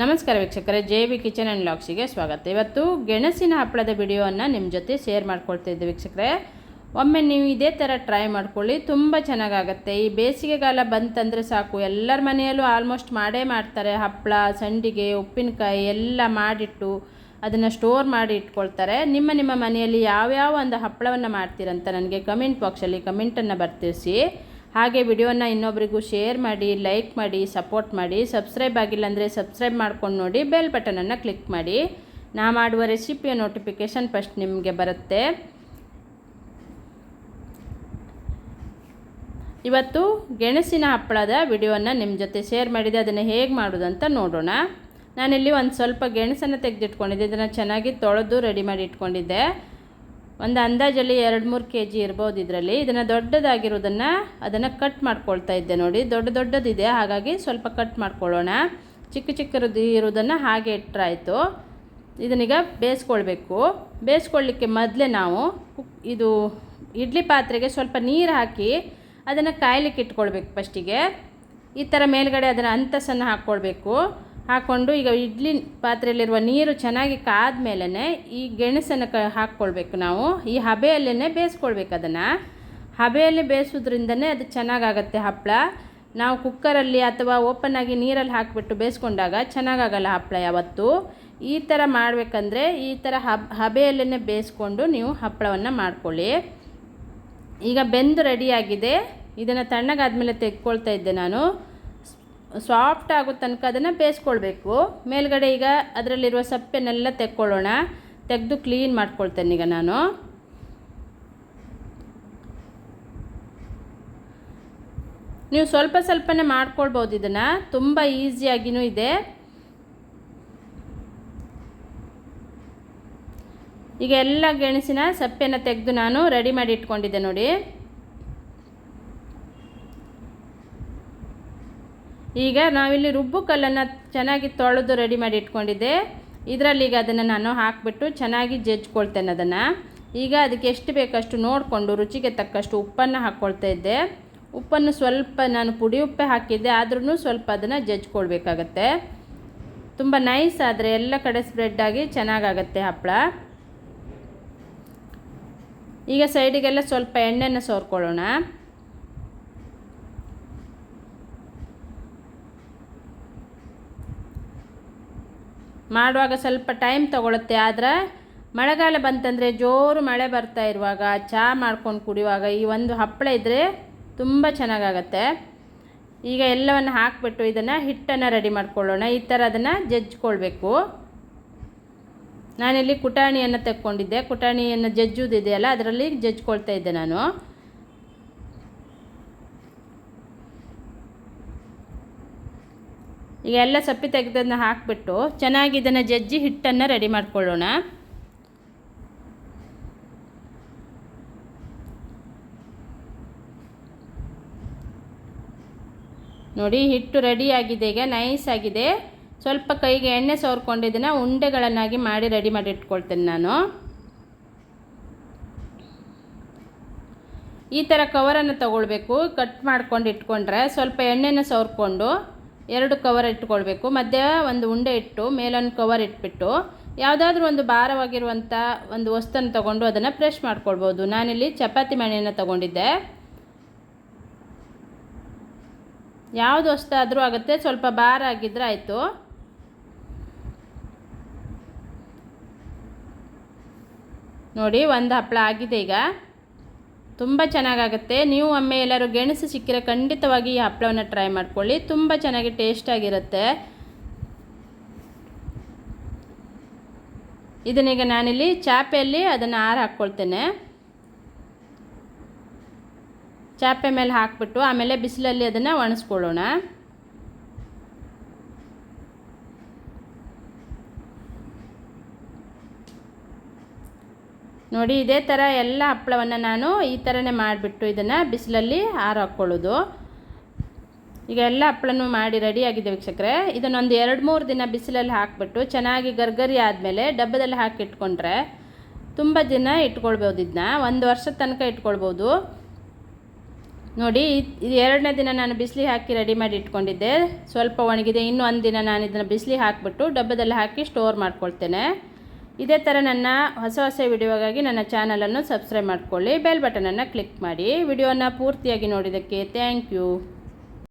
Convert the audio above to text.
ನಮಸ್ಕಾರ ವೀಕ್ಷಕರೇ, J V kitchen and ಲಾಕ್ಸಿಗೆ ಸ್ವಾಗತ. ಇವತ್ತು ಗೆಣಸಿನ ಹಪ್ಪಳದ ವಿಡಿಯೋವನ್ನು ನಿಮ್ಮ ಜೊತೆ ಶೇರ್ ಮಾಡ್ಕೊಳ್ತಾ ಇದ್ದೆ ವೀಕ್ಷಕರೇ. ಒಮ್ಮೆ ನೀವು ಇದೇ ಥರ ಟ್ರೈ ಮಾಡ್ಕೊಳ್ಳಿ, ತುಂಬ ಚೆನ್ನಾಗಾಗತ್ತೆ. ಈ ಬೇಸಿಗೆಗಾಲ ಬಂತಂದರೆ ಸಾಕು, ಎಲ್ಲರ ಮನೆಯಲ್ಲೂ ಆಲ್ಮೋಸ್ಟ್ ಮಾಡೇ ಮಾಡ್ತಾರೆ. ಹಪ್ಪಳ, ಸಂಡಿಗೆ, ಉಪ್ಪಿನಕಾಯಿ ಎಲ್ಲ ಮಾಡಿಟ್ಟು ಅದನ್ನು ಸ್ಟೋರ್ ಮಾಡಿ ಇಟ್ಕೊಳ್ತಾರೆ. ನಿಮ್ಮ ನಿಮ್ಮ ಮನೆಯಲ್ಲಿ ಯಾವ್ಯಾವ ಒಂದು ಹಪ್ಪಳವನ್ನು ಮಾಡ್ತೀರಂತ ನನಗೆ ಕಮೆಂಟ್ ಬಾಕ್ಸಲ್ಲಿ ಕಮೆಂಟನ್ನು ಬರ್ತಿರಿಸಿ. ಹಾಗೆ ವಿಡಿಯೋನ ಇನ್ನೊಬ್ರಿಗೂ ಶೇರ್ ಮಾಡಿ, ಲೈಕ್ ಮಾಡಿ, ಸಪೋರ್ಟ್ ಮಾಡಿ, ಸಬ್ಸ್ಕ್ರೈಬ್ ಆಗಿಲ್ಲ ಅಂದರೆ ಸಬ್ಸ್ಕ್ರೈಬ್ ಮಾಡ್ಕೊಂಡು ನೋಡಿ, ಬೆಲ್ ಬಟನನ್ನು ಕ್ಲಿಕ್ ಮಾಡಿ. ನಾ ಮಾಡುವ ರೆಸಿಪಿಯ ನೋಟಿಫಿಕೇಷನ್ ಫಸ್ಟ್ ನಿಮಗೆ ಬರುತ್ತೆ. ಇವತ್ತು ಗೆಣಸಿನ ಹಪ್ಪಳದ ವಿಡಿಯೋನ ನಿಮ್ಮ ಜೊತೆ ಶೇರ್ ಮಾಡಿದೆ. ಅದನ್ನು ಹೇಗೆ ಮಾಡೋದು ಅಂತ ನೋಡೋಣ. ನಾನಿಲ್ಲಿ ಒಂದು ಸ್ವಲ್ಪ ಗೆಣಸನ್ನು ತೆಗೆದಿಟ್ಕೊಂಡಿದ್ದೆ. ಇದನ್ನು ಚೆನ್ನಾಗಿ ತೊಳೆದು ರೆಡಿ ಮಾಡಿ ಇಟ್ಕೊಂಡಿದ್ದೆ. ಒಂದು ಅಂದಾಜಲ್ಲಿ ಎರಡು ಮೂರು ಕೆ ಜಿ ಇರ್ಬೋದು ಇದರಲ್ಲಿ. ಇದನ್ನು ದೊಡ್ಡದಾಗಿರೋದನ್ನು ಅದನ್ನು ಕಟ್ ಮಾಡ್ಕೊಳ್ತಾ ಇದ್ದೆ ನೋಡಿ. ದೊಡ್ಡ ದೊಡ್ಡದಿದೆ, ಹಾಗಾಗಿ ಸ್ವಲ್ಪ ಕಟ್ ಮಾಡ್ಕೊಳ್ಳೋಣ. ಚಿಕ್ಕ ಚಿಕ್ಕದು ಇರೋದನ್ನು ಹಾಗೆ ಇಟ್ಟರಾಯಿತು ಇದನ್ನೀಗ ಬೇಯಿಸ್ಕೊಳ್ಬೇಕು. ಬೇಯಿಸ್ಕೊಳ್ಳಿಕ್ಕೆ ಮೊದಲೇ ನಾವು ಕುಕ್ ಇದು ಇಡ್ಲಿ ಪಾತ್ರೆಗೆ ಸ್ವಲ್ಪ ನೀರು ಹಾಕಿ ಅದನ್ನು ಕಾಯಲಿಕ್ಕೆ ಇಟ್ಕೊಳ್ಬೇಕು ಫಸ್ಟಿಗೆ. ಈ ಥರ ಮೇಲ್ಗಡೆ ಅದನ್ನು ಅಂತಸನ್ನು ಹಾಕ್ಕೊಳ್ಬೇಕು. ಹಾಕ್ಕೊಂಡು ಈಗ ಇಡ್ಲಿ ಪಾತ್ರೆಯಲ್ಲಿರುವ ನೀರು ಚೆನ್ನಾಗಿ ಕಾದ ಮೇಲೇ ಈ ಗೆಣಸನ್ನು ಕ ಹಾಕ್ಕೊಳ್ಬೇಕು ನಾವು. ಈ ಹಬೆಯಲ್ಲೇ ಬೇಯಿಸ್ಕೊಳ್ಬೇಕು ಅದನ್ನು. ಹಬೆಯಲ್ಲಿ ಬೇಯಿಸೋದ್ರಿಂದನೇ ಅದು ಚೆನ್ನಾಗಾಗತ್ತೆ ಹಪ್ಪಳ ನಾವು ಕುಕ್ಕರಲ್ಲಿ ಅಥವಾ ಓಪನ್ ಆಗಿ ನೀರಲ್ಲಿ ಹಾಕಿಬಿಟ್ಟು ಬೇಯಿಸ್ಕೊಂಡಾಗ ಚೆನ್ನಾಗಾಗಲ್ಲ ಹಪ್ಪಳ ಯಾವತ್ತು. ಈ ಥರ ಮಾಡಬೇಕಂದ್ರೆ ಈ ಥರ ಹಬ್ ಹಬೆಯಲ್ಲೇ ಬೇಯಿಸ್ಕೊಂಡು ನೀವು ಹಪ್ಪಳವನ್ನು ಮಾಡ್ಕೊಳ್ಳಿ. ಈಗ ಬೆಂದು ರೆಡಿಯಾಗಿದೆ. ಇದನ್ನು ತಣ್ಣಗಾದ್ಮೇಲೆ ತೆಗೆದುಕೊಳ್ತಾ ಇದ್ದೆ ನಾನು. ಸಾಫ್ಟ್ ಆಗೋ ತನಕ ಅದನ್ನು ಬೇಯಿಸ್ಕೊಳ್ಬೇಕು. ಮೇಲ್ಗಡೆ ಈಗ ಅದರಲ್ಲಿರುವ ಸಪ್ಪೆನೆಲ್ಲ ತೆಕ್ಕೊಳ್ಳೋಣ. ತೆಗೆದು ಕ್ಲೀನ್ ಮಾಡ್ಕೊಳ್ತೇನೆ ಈಗ ನಾನು. ನೀವು ಸ್ವಲ್ಪ ಸ್ವಲ್ಪನೇ ಮಾಡ್ಕೊಳ್ಬೋದು ಇದನ್ನು. ತುಂಬ ಈಸಿಯಾಗಿಯೂ ಇದೆ. ಈಗ ಎಲ್ಲ ಗೆಣಸಿನ ಸಪ್ಪೆನ ತೆಗೆದು ನಾನು ರೆಡಿ ಮಾಡಿ ಇಟ್ಕೊಂಡಿದ್ದೆ ನೋಡಿ. ಈಗ ನಾವಿಲ್ಲಿ ರುಬ್ಬು ಕಲ್ಲನ್ನು ಚೆನ್ನಾಗಿ ತೊಳೆದು ರೆಡಿ ಮಾಡಿ ಇಟ್ಕೊಂಡಿದ್ದೆ. ಇದರಲ್ಲಿ ಈಗ ಅದನ್ನು ನಾನು ಹಾಕಿಬಿಟ್ಟು ಚೆನ್ನಾಗಿ ಜಜ್ಕೊಳ್ತೇನೆ ಅದನ್ನು. ಈಗ ಅದಕ್ಕೆ ಎಷ್ಟು ಬೇಕಷ್ಟು ನೋಡಿಕೊಂಡು ರುಚಿಗೆ ತಕ್ಕಷ್ಟು ಉಪ್ಪನ್ನು ಹಾಕ್ಕೊಳ್ತಾ ಇದ್ದೆ. ಉಪ್ಪನ್ನು ಸ್ವಲ್ಪ ನಾನು ಪುಡಿ ಉಪ್ಪೆ ಹಾಕಿದ್ದೆ ಆದ್ರೂ ಸ್ವಲ್ಪ ಅದನ್ನು ಜಜ್ಕೊಳ್ಬೇಕಾಗತ್ತೆ ತುಂಬ ನೈಸ್ ಆದರೆ ಎಲ್ಲ ಕಡೆ ಸ್ಪ್ರೆಡ್ ಆಗಿ ಚೆನ್ನಾಗಾಗತ್ತೆ ಹಪ್ಪಳ. ಈಗ ಸೈಡಿಗೆಲ್ಲ ಸ್ವಲ್ಪ ಎಣ್ಣೆನ ಸೋರ್ಕೊಳ್ಳೋಣ. ಮಾಡುವಾಗ ಸ್ವಲ್ಪ ಟೈಮ್ ತಗೊಳುತ್ತೆ, ಆದರೆ ಮಳೆಗಾಲ ಬಂತಂದರೆ ಜೋರು ಮಳೆ ಬರ್ತಾ ಇರುವಾಗ ಚಹಾ ಮಾಡ್ಕೊಂಡು ಕುಡಿಯುವಾಗ ಈ ಒಂದು ಹಪ್ಪಳ ಇದ್ದರೆ ತುಂಬ ಚೆನ್ನಾಗಾಗತ್ತೆ. ಈಗ ಎಲ್ಲವನ್ನು ಹಾಕಿಬಿಟ್ಟು ಇದನ್ನು ಹಿಟ್ಟನ್ನು ರೆಡಿ ಮಾಡ್ಕೊಳ್ಳೋಣ. ಈ ಥರ ಅದನ್ನು ಜಜ್ಜಿಕೊಳ್ಬೇಕು. ನಾನಿಲ್ಲಿ ಕುಟಾಣಿಯನ್ನು ತೆಕ್ಕೊಂಡಿದ್ದೆ. ಕುಟಾಣಿಯನ್ನು ಜಜ್ಜುವುದಿದೆಯಲ್ಲ ಅದರಲ್ಲಿ ಜಜ್ಜಿಕೊಳ್ತಾ ಇದ್ದೆ ನಾನು. ಈಗ ಎಲ್ಲ ಸಪ್ಪಿ ತೆಗೆದನ್ನ ಹಾಕಿಬಿಟ್ಟು ಚೆನ್ನಾಗಿ ಇದನ್ನು ಜಜ್ಜಿ ಹಿಟ್ಟನ್ನು ರೆಡಿ ಮಾಡಿಕೊಳ್ಳೋಣ. ನೋಡಿ ಹಿಟ್ಟು ರೆಡಿ ಆಗಿದೆ, ಈಗ ನೈಸ್ ಆಗಿದೆ. ಸ್ವಲ್ಪ ಕೈಗೆ ಎಣ್ಣೆ ಸೋರ್ಕೊಂಡಿದ್ದನ್ನು ಉಂಡೆಗಳನ್ನಾಗಿ ಮಾಡಿ ರೆಡಿ ಮಾಡಿ ಇಟ್ಕೊಳ್ತೇನೆ ನಾನು. ಈ ಥರ ಕವರನ್ನು ತಗೊಳ್ಬೇಕು, ಕಟ್ ಮಾಡ್ಕೊಂಡು ಇಟ್ಕೊಂಡ್ರೆ ಸ್ವಲ್ಪ ಎಣ್ಣೆನ ಸವರ್ಕೊಂಡು ಎರಡು ಕವರ್ ಇಟ್ಕೊಳ್ಬೇಕು. ಮಧ್ಯ ಒಂದು ಉಂಡೆ ಇಟ್ಟು, ಮೇಲೊಂದು ಕವರ್ ಇಟ್ಬಿಟ್ಟು, ಯಾವುದಾದ್ರೂ ಒಂದು ಭಾರವಾಗಿರುವಂಥ ಒಂದು ವಸ್ತುನ ತಗೊಂಡು ಅದನ್ನು ಪ್ರೆಶ್ ಮಾಡ್ಕೊಳ್ಬೋದು. ನಾನಿಲ್ಲಿ ಚಪಾತಿ ಮಣೆಯನ್ನು ತಗೊಂಡಿದ್ದೆ. ಯಾವುದು ವಸ್ತಾದರೂ ಆಗುತ್ತೆ, ಸ್ವಲ್ಪ ಭಾರ ಆಗಿದ್ರೆ ಆಯಿತು. ನೋಡಿ, ಒಂದು ಹಪ್ಪಳ ಆಗಿದೆ ಈಗ. ತುಂಬ ಚೆನ್ನಾಗಾಗುತ್ತೆ. ನೀವು ಒಮ್ಮೆ ಎಲ್ಲರೂ ಗೆಣಸು ಸಿಕ್ಕಿರೆ ಖಂಡಿತವಾಗಿ ಈ ಹಪ್ಪಳವನ್ನು ಟ್ರೈ ಮಾಡ್ಕೊಳ್ಳಿ. ತುಂಬ ಚೆನ್ನಾಗಿ ಟೇಸ್ಟಾಗಿರುತ್ತೆ ಇದನ್ನೀಗ ನಾನಿಲ್ಲಿ ಚಾಪೆಯಲ್ಲಿ ಅದನ್ನು ಆರು ಹಾಕ್ಕೊಳ್ತೇನೆ. ಚಾಪೆ ಮೇಲೆ ಹಾಕ್ಬಿಟ್ಟು ಆಮೇಲೆ ಬಿಸಿಲಲ್ಲಿ ಅದನ್ನು ಒಣಸ್ಕೊಳ್ಳೋಣ. ನೋಡಿ, ಇದೇ ಥರ ಎಲ್ಲ ಹಪ್ಪಳವನ್ನು ನಾನು ಈ ಥರನೇ ಮಾಡಿಬಿಟ್ಟು ಇದನ್ನು ಬಿಸಿಲಲ್ಲಿ ಆರು ಹಾಕ್ಕೊಳ್ಳೋದು ಈಗ ಎಲ್ಲ ಹಪ್ಪಳನೂ ಮಾಡಿ ರೆಡಿಯಾಗಿದೆ ವೀಕ್ಷಕರೆ. ಇದನ್ನೊಂದು ಎರಡು ಮೂರು ದಿನ ಬಿಸಿಲಲ್ಲಿ ಹಾಕಿಬಿಟ್ಟು ಚೆನ್ನಾಗಿ ಗರ್ಗರಿ ಆದಮೇಲೆ ಡಬ್ಬದಲ್ಲಿ ಹಾಕಿ ಇಟ್ಕೊಂಡ್ರೆ ತುಂಬ ದಿನ ಇಟ್ಕೊಳ್ಬೋದು ಇದನ್ನ ಒಂದು ವರ್ಷದ ತನಕ ಇಟ್ಕೊಳ್ಬೋದು. ನೋಡಿ, ಇದು ಎರಡನೇ ದಿನ ನಾನು ಬಿಸಿಲಿ ಹಾಕಿ ರೆಡಿ ಮಾಡಿ ಇಟ್ಕೊಂಡಿದ್ದೆ. ಸ್ವಲ್ಪ ಒಣಗಿದೆ. ಇನ್ನೂ ಒಂದು ದಿನ ನಾನು ಇದನ್ನು ಬಿಸಿಲಿ ಹಾಕಿಬಿಟ್ಟು ಡಬ್ಬದಲ್ಲಿ ಹಾಕಿ ಸ್ಟೋರ್ ಮಾಡ್ಕೊಳ್ತೇನೆ. ಇದೇ ಥರ ನನ್ನ ಹೊಸ ಹೊಸ ವಿಡಿಯೋಗಾಗಿ ನನ್ನ ಚಾನಲನ್ನು ಸಬ್ಸ್ಕ್ರೈಬ್ ಮಾಡ್ಕೊಳ್ಳಿ ಬೆಲ್ ಬಟನನ್ನು ಕ್ಲಿಕ್ ಮಾಡಿ. ವಿಡಿಯೋನ ಪೂರ್ತಿಯಾಗಿ ನೋಡಿದ್ದಕ್ಕೆ ಥ್ಯಾಂಕ್ ಯು